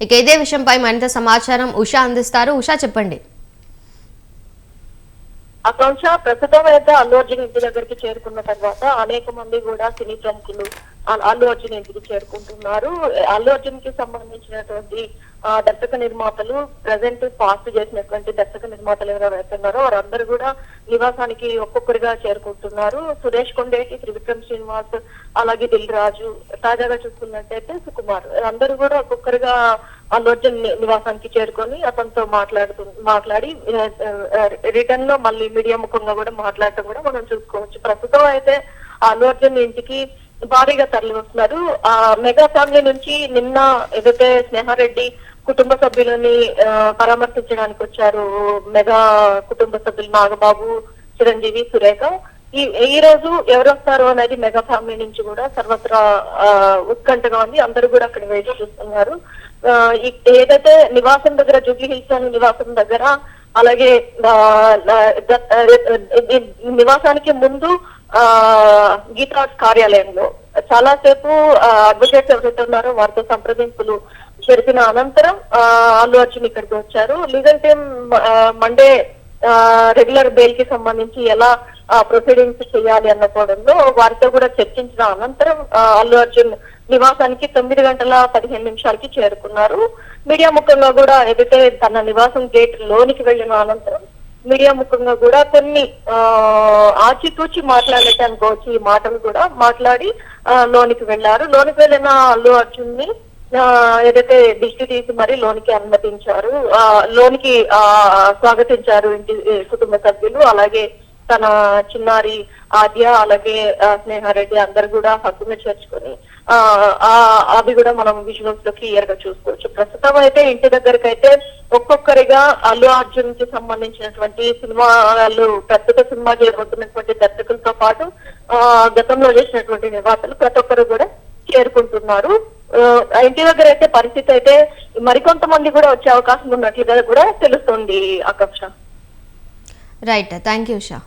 ఇక ఇదే విషయంపై మరింత సమాచారం ఉషా అందిస్తారు. ఉషా చెప్పండి. ఆకాంక్ష ప్రస్తుతం అయితే అల్లు అర్జున్ ఇంటి దగ్గరికి చేరుకున్న తర్వాత అనేక మంది కూడా సినీ ప్రముఖులు అల్లు అర్జున్ ఇంటికి చేరుకుంటున్నారు. అల్లు అర్జున్కి సంబంధించినటువంటి ఆ, దర్శక నిర్మాతలు ప్రజెంట్ పాస్ చేసినటువంటి దర్శక నిర్మాతలు ఎవరైతే ఉన్నారో వారందరూ కూడా నివాసానికి ఒక్కొక్కరిగా చేరుకుంటున్నారు. సురేష్ కొండేటి త్రివిక్రమ్ శ్రీనివాస్ అలాగే దిల్ రాజు తాజాగా చూసుకున్నట్టయితే సుకుమార్. అందరూ కూడా ఒక్కొక్కరిగా అల్లు అర్జున్ నివాసానికి చేరుకొని అతనితో మాట్లాడుతూ మాట్లాడి రిటర్న్లో మళ్ళీ మీడియా ముఖంగా కూడా మాట్లాడటం కూడా మనం చూసుకోవచ్చు. ప్రస్తుతం అయితే అల్లు అర్జున్ ఇంటికి భారీగా తరలి వస్తున్నారు ఆ మెగా ఫ్యామిలీ నుంచి నిన్న ఏదైతే స్నేహారెడ్డి కుటుంబ సభ్యులని ఆ, పరామర్శించడానికి వచ్చారు మెగా కుటుంబ సభ్యులు నాగబాబు చిరంజీవి సురేఖ. ఈ ఈ రోజు ఎవరు వస్తారు అనేది మెగా ఫ్యామిలీ నుంచి కూడా సర్వత్రా ఆ, ఉత్కంఠగా ఉంది. అందరూ కూడా అక్కడ వేచి చూస్తున్నారు. ఆ, ఏదైతే నివాసం దగ్గర జూబ్లీ హిల్స్ అనే నివాసం దగ్గర అలాగే నివాసానికి ముందు ఆ గీతా కార్యాలయంలో. చాలా సేపు అడ్వకేట్స్ ఎవరైతే ఉన్నారో వారితో సంప్రదింపులు జరిపిన అనంతరం ఆ, అల్లు అర్జున్ ఇక్కడికి వచ్చారు. లీగల్ టీమ్ మండే రెగ్యులర్ బెయిల్కి సంబంధించి ఎలా ప్రొసీడింగ్స్ చేయాలి అన్న కోణంలో వారితో కూడా చర్చించిన అనంతరం అల్లు అర్జున్ నివాసానికి తొమ్మిది గంటల పదిహేను నిమిషాలకి చేరుకున్నారు. మీడియా ముఖంగా కూడా ఏదైతే తన నివాసం గేట్ లోనికి వెళ్ళిన అనంతరం మీడియా ముఖంగా కూడా కొన్ని ఆ, ఆచితూచి మాట్లాడటానికి వచ్చి ఈ మాటలు కూడా. మాట్లాడి ఆ, లోనికి వెళ్ళారు. లోనికి వెళ్ళిన అల్లు అర్జున్ని ఏదైతే దిష్టి తీసి మరి లోనికి అనుమతించారు ఆ, లోనికి ఆ స్వాగతించారు ఇంటి కుటుంబ సభ్యులు. అలాగే తన చిన్నారి ఆద్య అలాగే స్నేహారెడ్డి అందరు కూడా హక్కును చేర్చుకొని ఆ అవి కూడా మనం విజువల్స్లో క్లియర్గా చూసుకోవచ్చు. ప్రస్తుతం అయితే ఇంటి దగ్గరకు అయితే ఒక్కొక్కరిగా అల్లు అర్జున్కి సంబంధించినటువంటి సినిమాలు ప్రస్తుత సినిమా చేయబోతున్నటువంటి దర్శకులతో పాటు ఆ గతంలో చేసినటువంటి నిర్మాతలు ప్రతి ఒక్కరు కూడా చేరుకుంటున్నారు. ఆ, ఇంటి దగ్గర అయితే పరిస్థితి అయితే మరికొంతమంది కూడా వచ్చే అవకాశం ఉన్నట్లుగా కూడా తెలుస్తుంది Akanksha. Right thank you Shah